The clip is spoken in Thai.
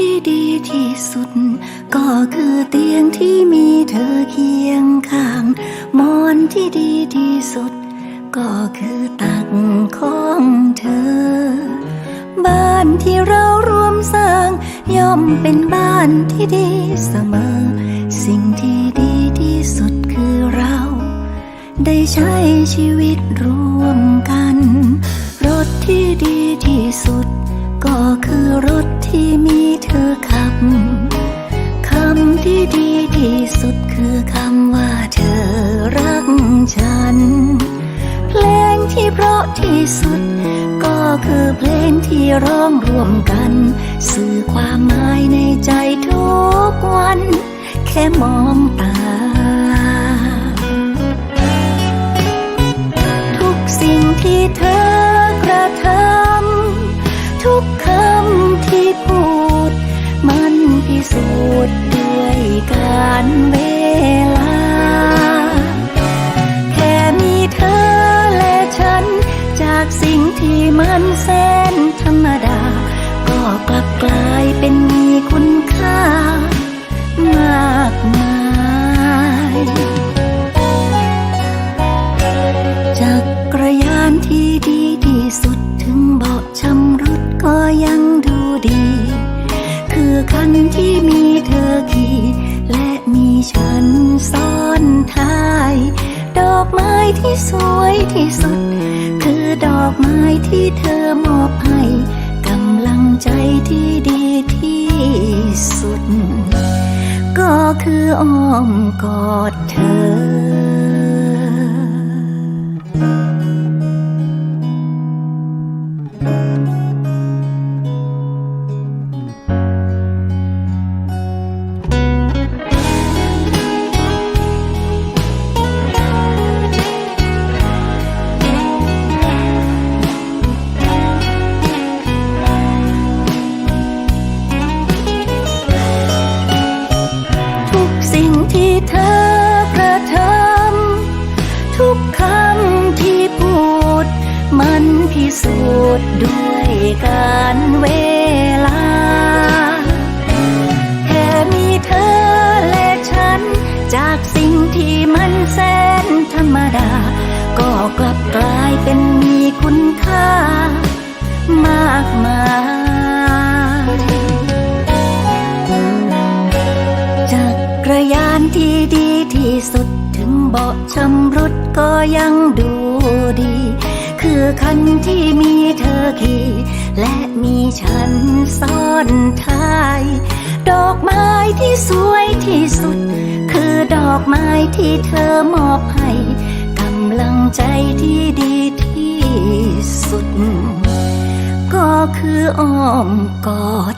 ที่ดีที่สุด ก็คือเตียงที่มีเธอเคียงข้างหมอนที่ดีที่สุด ก็คือตักของเธอ บ้านที่เราร่วมสร้าง ย่อมเป็นบ้านที่ดีเสมอ สิ่งที่ดีที่สุดคือเรา ได้ใช้ชีวิตร่วมกัน รถที่ดีที่สุด ก็คือรถที่ ที่สุด ก็คือเพลงที่ร้องร่วมกัน สื่อความหมายในใจทุกวัน แค่มองตา ทุกสิ่งที่เธอ สิ่งที่มันแสนธรรมดา ก็กลับกลายเป็นมีคุณค่ามากมายจักรยานที่ดีที่สุดถึงเบาะชำรุดก็ยังดูดี คือคันที่มีเธอขี่และมีฉันซ้อนท้าย ดอกไม้ที่สวยที่สุดคื ดอกไม้ที่เธอมอบให้กำลังใจที่ดีที่สุด ก็คืออ้อมกอดเธอ สูจน์ด้วยการเวลา แค่มีเธอและฉัน จากสิ่งที่มันแสนธรรมดา ก็กลับกลายเป็นมีคุณค่ามากมายจักรยานที่ดีที่สุดถึงเบาะชำรุดก็ยังดู คือคันที่มีเธอขี่และมีฉันซ้อนท้าย ดอกไม้ที่สวยที่สุด คือดอกไม้ที่เธอมอบให้กำลังใจที่ดีที่สุด ก็คืออ้อมกอด